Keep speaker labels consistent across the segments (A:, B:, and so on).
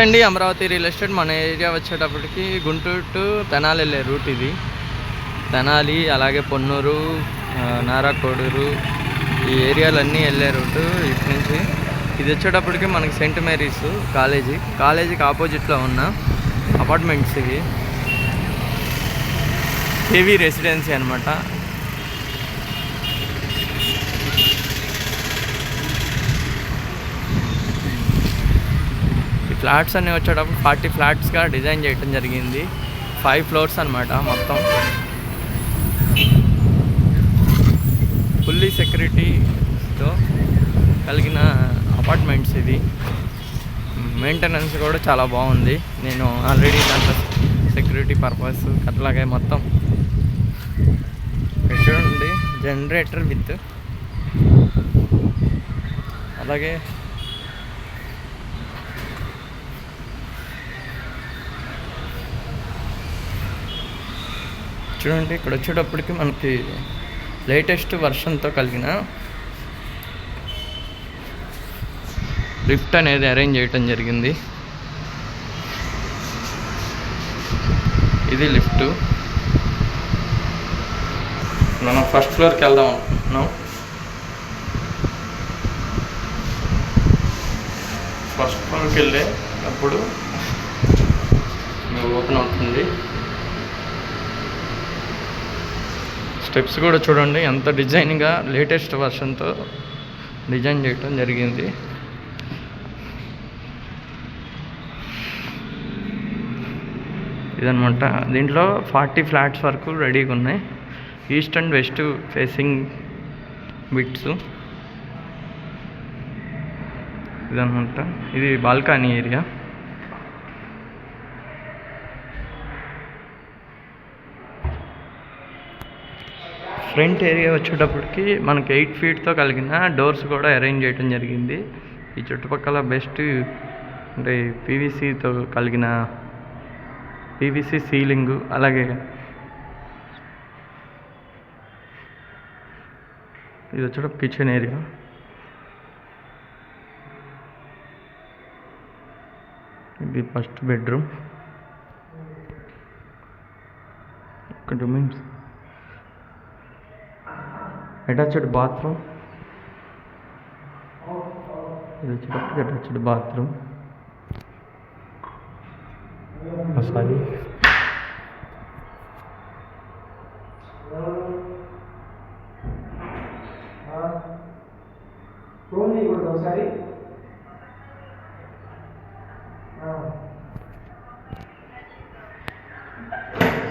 A: అండి Amaravati real estate మన area వచ్చేటప్పటికి గుంటూరు టు తెనాలి వెళ్ళే రూట్ ఇది. తెనాలి అలాగే పొన్నూరు నారాకోడూరు ఈ ఏరియాలన్నీ వెళ్ళే రూటు ఇటు నుంచి. ఇది వచ్చేటప్పటికి మనకి సెయింట్ మేరీస్ కాలేజీ. కాలేజీకి ఆపోజిట్లో ఉన్న అపార్ట్మెంట్స్ ఇవి. హెవీ రెసిడెన్సీ అనమాట ఫ్లాట్స్ అన్నీ వచ్చేటప్పుడు ఫార్టీ ఫ్లాట్స్గా డిజైన్ చేయడం జరిగింది. ఫైవ్ ఫ్లోర్స్ అనమాట మొత్తం. ఫుల్లీ సెక్యూరిటీతో కలిగిన అపార్ట్మెంట్స్ ఇది మెయింటెనెన్స్ కూడా చాలా బాగుంది. నేను ఆల్రెడీ దాంట్లో సెక్యూరిటీ పర్పస్ అట్లాగే మొత్తం. చూడండి జనరేటర్ విత్ అలాగే చూడండి ఇక్కడ వచ్చేటప్పటికి మనకి లేటెస్ట్ వర్షన్తో కలిగిన లిఫ్ట్ అనేది అరేంజ్ చేయటం జరిగింది. ఇది లిఫ్ట్ మనం ఫస్ట్ ఫ్లోర్కి వెళ్దాం అనుకుంటున్నాం. ఫస్ట్ ఫ్లోర్కి వెళ్ళే అప్పుడు ఓపెన్ అవుతుంది. స్టెప్స్ కూడా చూడండి. ఎంత డిజైన్గా లేటెస్ట్ వర్షన్తో డిజైన్ చేయటం జరిగింది. ఇదనమాట దీంట్లో ఫార్టీ ఫ్లాట్స్ వరకు రెడీగా ఉన్నాయి. East and west facing bits ఇదనమాట ఇది బాల్కనీ ఏరియా. ఫ్రంట్ ఏరియా వచ్చేటప్పటికి మనకి ఎయిట్ ఫీట్తో కలిగిన డోర్స్ కూడా అరేంజ్ చేయడం జరిగింది. ఈ చుట్టుపక్కల బెస్ట్ అంటే పీవీసీతో కలిగిన పీవీసీ సీలింగ్ అలాగే ఇది వచ్చేటప్పుడు కిచెన్ ఏరియా. ఇది ఫస్ట్ బెడ్రూమ్. ఇక్కడ మీన్స్ అటాచ్డ్ బాత్రూమ్ ఇది వచ్చేటప్పటికి అటాచ్డ్ బాత్రూమ్ సారీ
B: ఒకసారి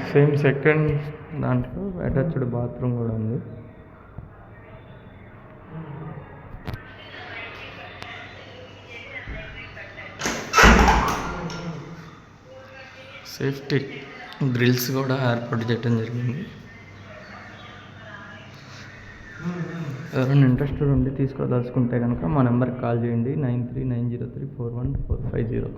A: సేమ్ సెకండ్ దాంట్లో అటాచ్డ్ బాత్రూమ్ కూడా ఉంది. సేఫ్టీ గ్రిల్స్ కూడా ఏర్పాటు చేయడం జరిగింది. ఎవరైనా ఇంట్రెస్టెడ్ ఉండి తీసుకోదలుచుకుంటే కనుక మా నెంబర్కి కాల్ చేయండి. Nine three nine zero three four one four five zero.